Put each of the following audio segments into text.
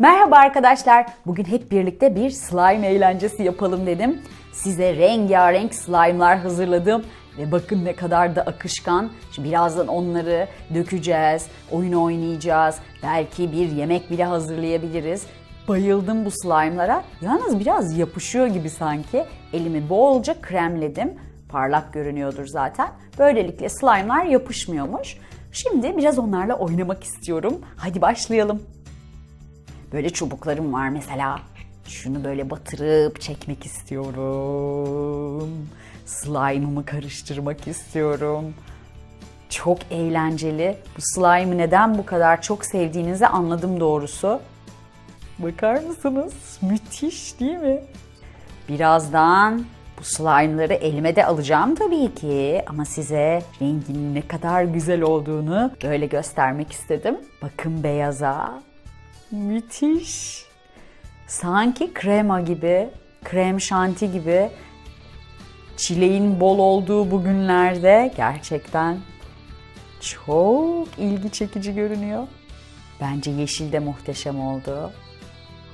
Merhaba arkadaşlar. Bugün hep birlikte bir slime eğlencesi yapalım dedim. Size rengarenk slime'lar hazırladım. Ve bakın ne kadar da akışkan. Şimdi birazdan onları dökeceğiz, oyun oynayacağız. Belki bir yemek bile hazırlayabiliriz. Bayıldım bu slime'lara. Yalnız biraz yapışıyor gibi sanki. Elimi bolca kremledim. Parlak görünüyordur zaten. Böylelikle slime'lar yapışmıyormuş. Şimdi biraz onlarla oynamak istiyorum. Hadi başlayalım. Böyle çubuklarım var mesela. Şunu böyle batırıp çekmek istiyorum. Slime'ımı karıştırmak istiyorum. Çok eğlenceli. Bu slime'ı neden bu kadar çok sevdiğinizi anladım doğrusu. Bakar mısınız? Müthiş değil mi? Birazdan bu slime'ları elime de alacağım tabii ki ama size renginin ne kadar güzel olduğunu böyle göstermek istedim. Bakın beyaza. Müthiş. Sanki krema gibi, krem şanti gibi çileğin bol olduğu bu günlerde gerçekten çok ilgi çekici görünüyor. Bence yeşil de muhteşem oldu.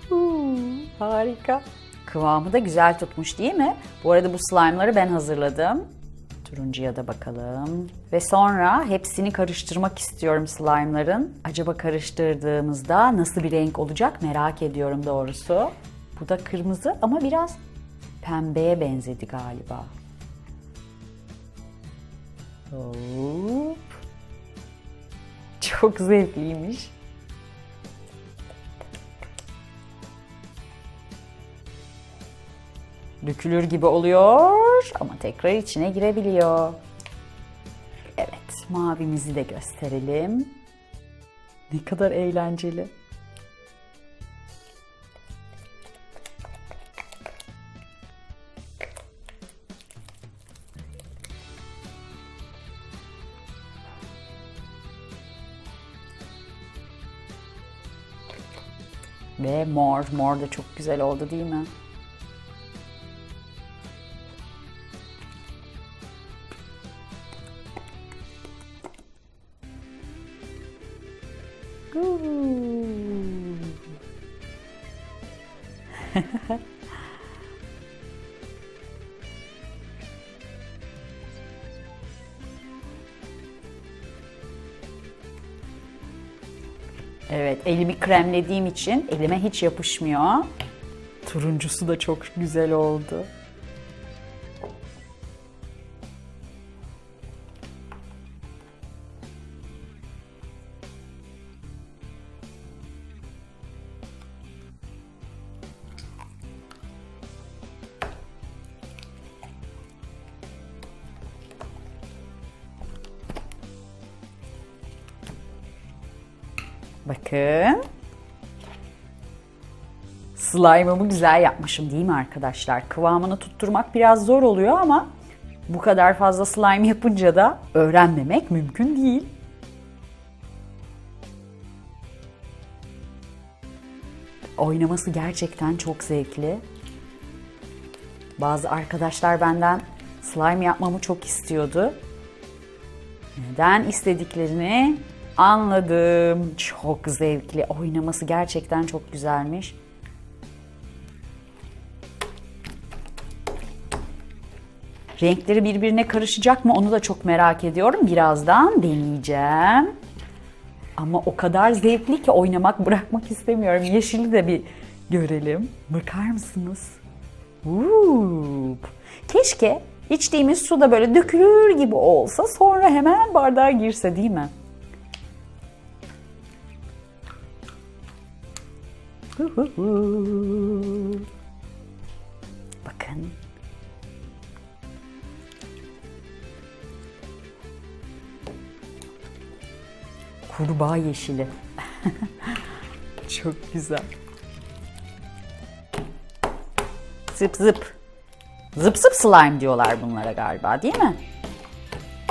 Huu, harika. Kıvamı da güzel tutmuş değil mi? Bu arada bu slime'ları ben hazırladım. Turuncuya da bakalım. Ve sonra hepsini karıştırmak istiyorum slime'ların. Acaba karıştırdığımızda nasıl bir renk olacak merak ediyorum doğrusu. Bu da kırmızı ama biraz pembeye benzedi galiba. Hop. Çok zevkliymiş. Dökülür gibi oluyor ama tekrar içine girebiliyor. Evet, mavimizi de gösterelim. Ne kadar eğlenceli. Ve mor, mor da çok güzel oldu değil mi? Evet, elimi kremlediğim için elime hiç yapışmıyor. Turuncusu da çok güzel oldu. Bakın. Slime'ımı güzel yapmışım değil mi arkadaşlar? Kıvamını tutturmak biraz zor oluyor ama bu kadar fazla slime yapınca da öğrenmemek mümkün değil. Oynaması gerçekten çok zevkli. Bazı arkadaşlar benden slime yapmamı çok istiyordu. Neden istediklerini anladım. Çok zevkli. Oynaması gerçekten çok güzelmiş. Renkleri birbirine karışacak mı onu da çok merak ediyorum. Birazdan deneyeceğim. Ama o kadar zevkli ki oynamak bırakmak istemiyorum. Yeşili de bir görelim. Bakar mısınız? Uuu. Keşke içtiğimiz su da böyle dökülür gibi olsa sonra hemen bardağa girse değil mi? Bakın. Kurbağa yeşili. Çok güzel. Zıp zıp. Zıp zıp slime diyorlar bunlara galiba değil mi?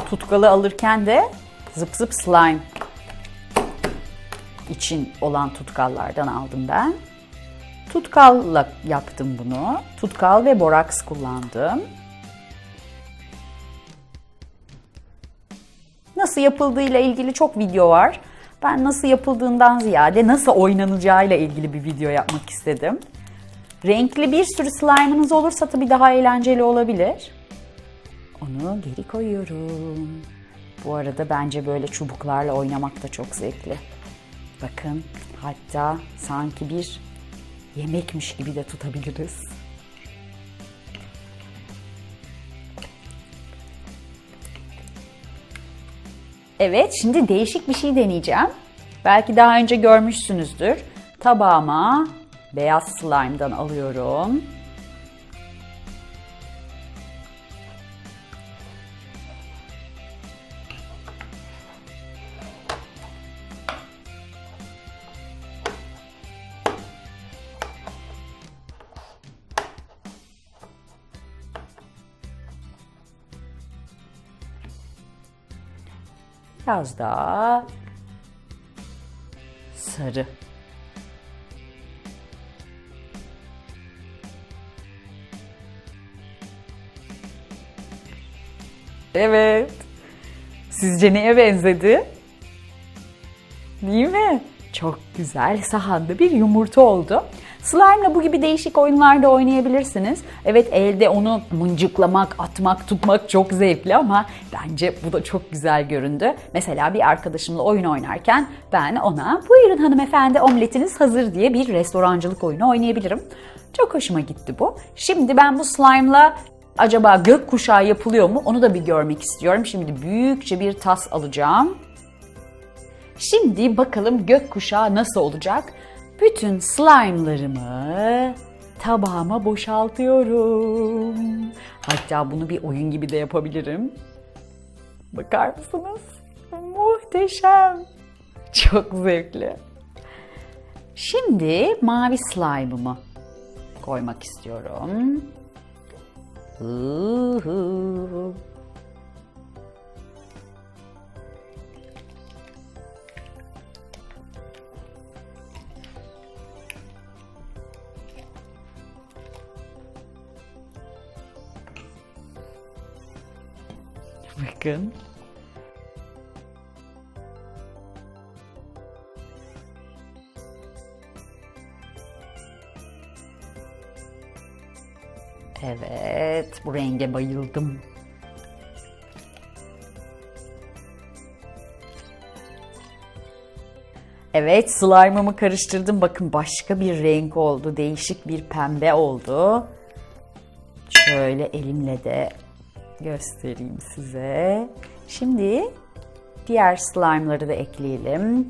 Tutkalı alırken de zıp zıp slime için olan tutkallardan aldım ben. Tutkalla yaptım bunu. Tutkal ve boraks kullandım. Nasıl yapıldığıyla ilgili çok video var. Ben nasıl yapıldığından ziyade nasıl oynanacağıyla ilgili bir video yapmak istedim. Renkli bir sürü slime'ınız olursa tabii daha eğlenceli olabilir. Onu geri koyuyorum. Bu arada bence böyle çubuklarla oynamak da çok zevkli. Bakın hatta sanki bir yemekmiş gibi de tutabiliriz. Evet, şimdi değişik bir şey deneyeceğim. Belki daha önce görmüşsünüzdür. Tabağıma beyaz slime'dan alıyorum. Biraz daha sarı. Evet. Sizce neye benzedi? Değil mi? Çok güzel sahanda bir yumurta oldu. Slime'la bu gibi değişik oyunlarda oynayabilirsiniz. Evet elde onu mıncıklamak, atmak, tutmak çok zevkli ama bence bu da çok güzel göründü. Mesela bir arkadaşımla oyun oynarken ben ona buyurun hanımefendi omletiniz hazır diye bir restorancılık oyunu oynayabilirim. Çok hoşuma gitti bu. Şimdi ben bu slime'la acaba gökkuşağı yapılıyor mu onu da bir görmek istiyorum. Şimdi büyükçe bir tas alacağım. Şimdi bakalım gökkuşağı nasıl olacak? Bütün slime'larımı tabağıma boşaltıyorum. Hatta bunu bir oyun gibi de yapabilirim. Bakar mısınız? Muhteşem. Çok zevkli. Şimdi mavi slime'ımı koymak istiyorum. Uhu. Bakın. Evet, bu renge bayıldım. Evet, slime'ımı karıştırdım. Bakın başka bir renk oldu. Değişik bir pembe oldu. Şöyle elimle de göstereyim size. Şimdi diğer slime'ları da ekleyelim.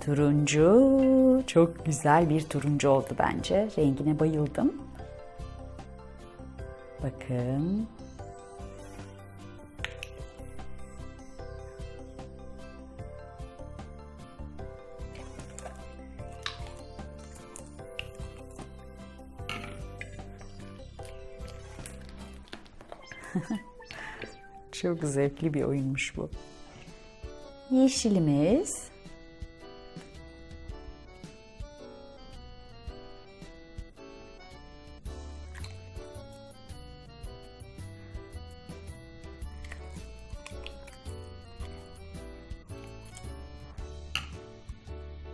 Turuncu, çok güzel bir turuncu oldu bence. Rengine bayıldım. Bakın. Çok zevkli bir oyunmuş bu. Yeşilimiz.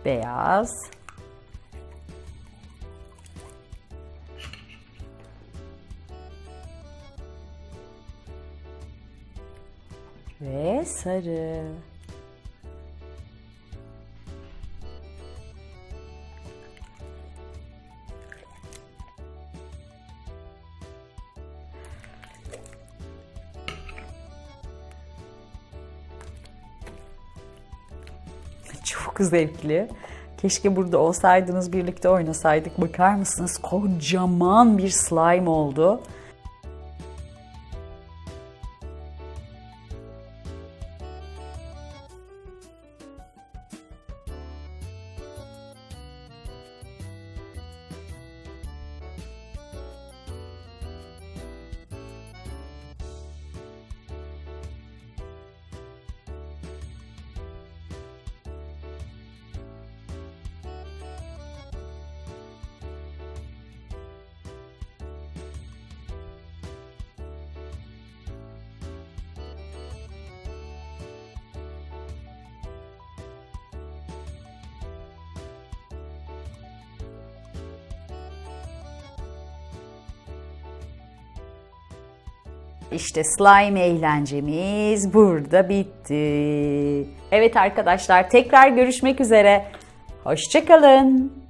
Beyaz. Ve sarı. Çok zevkli. Keşke burada olsaydınız birlikte oynasaydık. Bakar mısınız? Kocaman bir slime oldu. İşte slime eğlencemiz burada bitti. Evet arkadaşlar tekrar görüşmek üzere. Hoşçakalın.